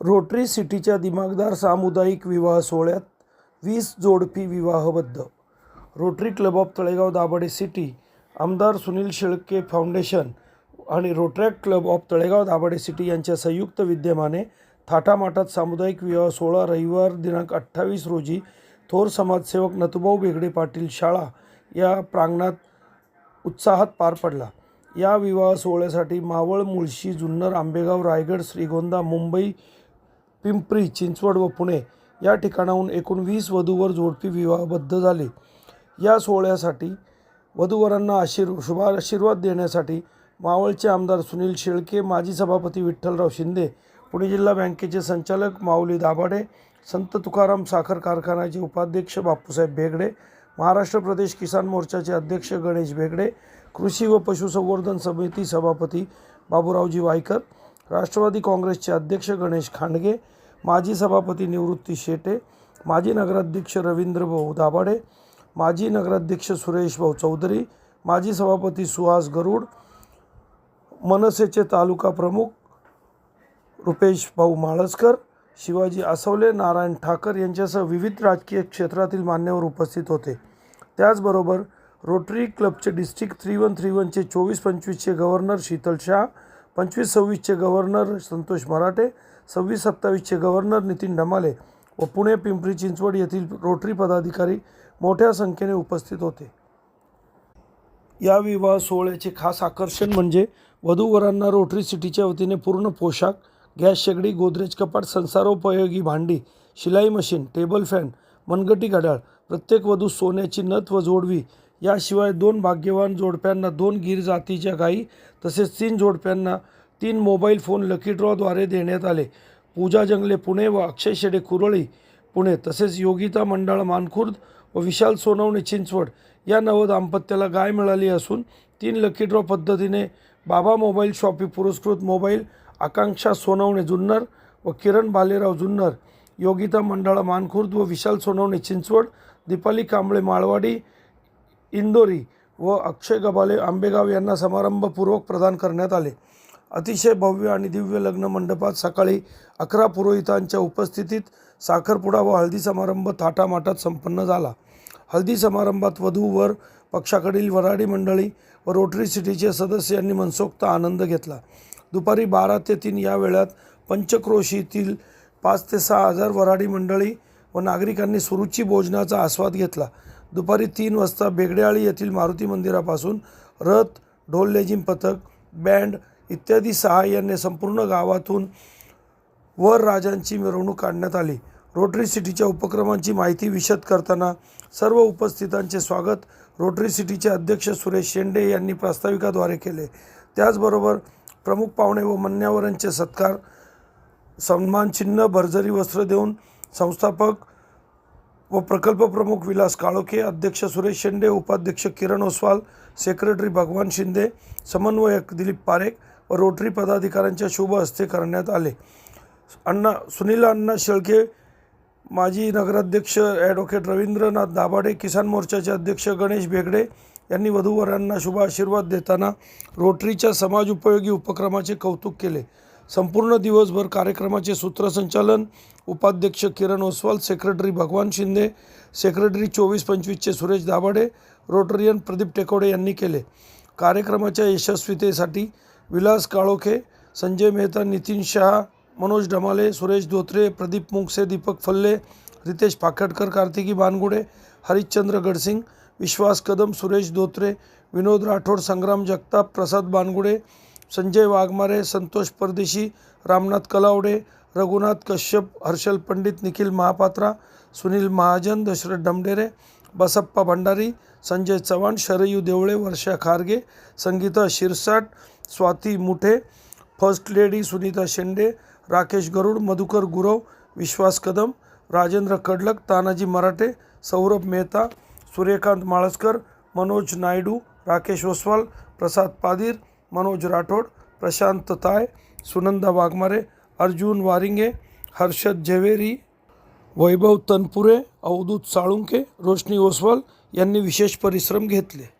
Rotary सिटीच्या दिमागदार सामुदायिक विवाह सोहळ्यात वीस जोडपी विवाहबद्ध. Rotary club of Talegaon Dabhade city आमदार सुनील शेळके फाउंडेशन आणि rotaract club of Talegaon Dabhade city यांच्या संयुक्त विद्यमाने थाटामाटात सामुदायिक विवाह सोहळा रविवार दिनांक अठ्ठावीस रोजी थोर समाजसेवक नतुभाऊ बेगडे पाटील शाळा या प्रांगणात उत्साहात पार पडला. या विवाह सोहळ्यासाठी मावळ मुळशी जुन्नर आंबेगाव रायगड श्रीगोंदा मुंबई पिंपरी चिंचवड व पुणे या ठिकाणाहून एकूण वीस वधूवर जोडपी विवाहबद्ध झाले. या सोहळ्यासाठी वधूवरांना आशीर शुभाशीर्वाद देण्यासाठी मावळचे आमदार सुनील शेळके माजी सभापती विठ्ठलराव शिंदे पुणे जिल्हा बँकेचे संचालक माऊली दाभाडे संत तुकाराम साखर कारखान्याचे उपाध्यक्ष बापूसाहेब बेगडे महाराष्ट्र प्रदेश किसान मोर्चाचे अध्यक्ष गणेश बेगडे कृषी व पशुसंवर्धन समिती सभापती बाबूरावजी वायकर राष्ट्रवादी काँग्रेसचे अध्यक्ष गणेश खांडगे माजी सभापती निवृत्ती शेटे माजी नगराध्यक्ष रवींद्र भाऊ दाभाडे माजी नगराध्यक्ष सुरेश भाऊ चौधरी माजी सभापती सुहास गरुड मनसेचे तालुका प्रमुख रुपेश भाऊ माळसकर शिवाजी आसवले नारायण ठाकर यांच्यासह विविध राजकीय क्षेत्रातील मान्यवर उपस्थित होते. त्याचबरोबर रोटरी क्लबचे डिस्ट्रिक्ट थ्री वन थ्री वनचे चोवीस पंचवीसचे गव्हर्नर शीतल शाह पंचवीस सव्वीसचे गव्हर्नर संतोष मराठे सव्वीस सत्तावीसचे गव्हर्नर नितीन डमाले व पुणे पिंपरी चिंचवड येथील रोटरी पदाधिकारी मोठ्या संख्येने उपस्थित होते. या विवाह सोहळ्याचे खास आकर्षण म्हणजे वधूवरांना रोटरी सिटीच्या वतीने पूर्ण पोशाख गॅस शेगडी गोदरेज कपाट संसारोपयोगी भांडी शिलाई मशीन टेबल फॅन मनगटी घड्याळ प्रत्येक वधू सोन्याची नथ व जोडवी याशिवाय दोन भाग्यवान जोडप्यांना दोन गीर जातीच्या गायी तसेच तीन जोडप्यांना तीन मोबाईल फोन लकी ड्रॉद्वारे देण्यात आले. पूजा जंगले पुणे व अक्षय शेडे कुरळी पुणे तसेच योगिता मंडळ मानखुर्द व विशाल सोनवणे चिंचवड या नव दाम्पत्याला गाय मिळाली असून तीन लकी ड्रॉ पद्धतीने बाबा मोबाईल शॉपी पुरस्कृत मोबाईल आकांक्षा सोनवणे जुन्नर व किरण भालेराव जुन्नर योगिता मंडळा मानखुर्द व विशाल सोनवणे चिंचवड दीपाली कांबळे माळवाडी इंदोरी व अक्षय गबाले आंबेगाव यांना समारंभपूर्वक प्रदान करण्यात आले. अतिशय भव्य आणि दिव्य लग्न मंडपात सकाळी अकरा पुरोहितांच्या उपस्थितीत साखरपुडा व हळदी समारंभ थाटामाटात संपन्न झाला. हळदी समारंभात वधूवर पक्षाकडील वराडी मंडळी व रोटरी सिटीचे सदस्य यांनी मनसोक्त आनंद घेतला. दुपारी बारा ते तीन या वेळात पंचक्रोशीतील पाच ते सहा हजार वराडी मंडळी व नागरिकांनी सुरुची भोजनाचा आस्वाद घेतला. दुपारी तीन वाजता बेगडेआळी येथील मारुती मंदिरापासून रथ ढोल पथक बँड इत्यादी सहाय्याने संपूर्ण गावातून वर राजांची मिरवणूक काढण्यात आली. रोटरी सिटीच्या उपक्रमांची माहिती विशद करताना सर्व उपस्थितांचे स्वागत रोटरी सिटीचे अध्यक्ष सुरेश शेंडे यांनी प्रास्ताविकाद्वारे केले. त्याचबरोबर प्रमुख पाहुणे व मान्यवरांचे सत्कार सन्मानचिन्ह भरजरी वस्त्र देऊन संस्थापक व प्रकल्प प्रमुख विलास काळोखे अध्यक्ष सुरेश शेंडे उपाध्यक्ष किरण ओसवाल सेक्रेटरी भगवान शिंदे समन्वयक दिलीप पारेख व रोटरी पदाधिकाऱ्यांच्या शुभ हस्ते करण्यात आले. अण्णा सुनील अण्णा शेळके माजी नगराध्यक्ष ॲडव्होकेट रवींद्रनाथ दाभाडे किसान मोर्चाचे अध्यक्ष गणेश बेगडे यांनी वधूवरांना शुभ आशीर्वाद देताना रोटरीच्या समाज उपयोगी उपक्रमाचे कौतुक केले. संपूर्ण दिवसभर कार्यक्रमाचे सूत्रसंचालन उपाध्यक्ष किरण ओसवाल सेक्रेटरी भगवान शिंदे सेक्रेटरी चोवीस पंचवीसचे सुरेश दाभाडे रोटरियन प्रदीप टेकोडे यांनी केले. कार्यक्रमाच्या यशस्वीतेसाठी विलास काळोखे संजय मेहता नितीन शहा मनोज ढमाले सुरेश धोत्रे प्रदीप मुंगसे दीपक फल्ले रितेश पाखटकर कार्तिकी बानगुडे हरिश्चंद्र गडसिंग विश्वास कदम सुरेश धोत्रे विनोद राठोड संग्राम जगताप प्रसाद बानगुडे संजय वाघमारे संतोष परदेशी रामनाथ कलावडे रघुनाथ कश्यप हर्षल पंडित निखिल महापात्रा सुनील महाजन दशरथ डमडेरे बसप्पा भंडारी संजय चव्हाण शरयू देवळे वर्षा खारगे संगीता शिरसाट स्वाती मुठे फर्स्ट लेडी सुनीता शेंडे राकेश गरुड मधुकर गुरव विश्वास कदम राजेंद्र कडलक तानाजी मराठे सौरभ मेहता सूर्यकांत माळसकर मनोज नायडू राकेश ओसवाल प्रसाद पादीर मनोज राठोड प्रशांत ताय सुनंदा वाघमारे अर्जुन वारिंगे हर्षद झवेरी वैभव तनपुरे अवधूत साळुंके रोशनी ओसवाल यांनी विशेष परिश्रम घेतले.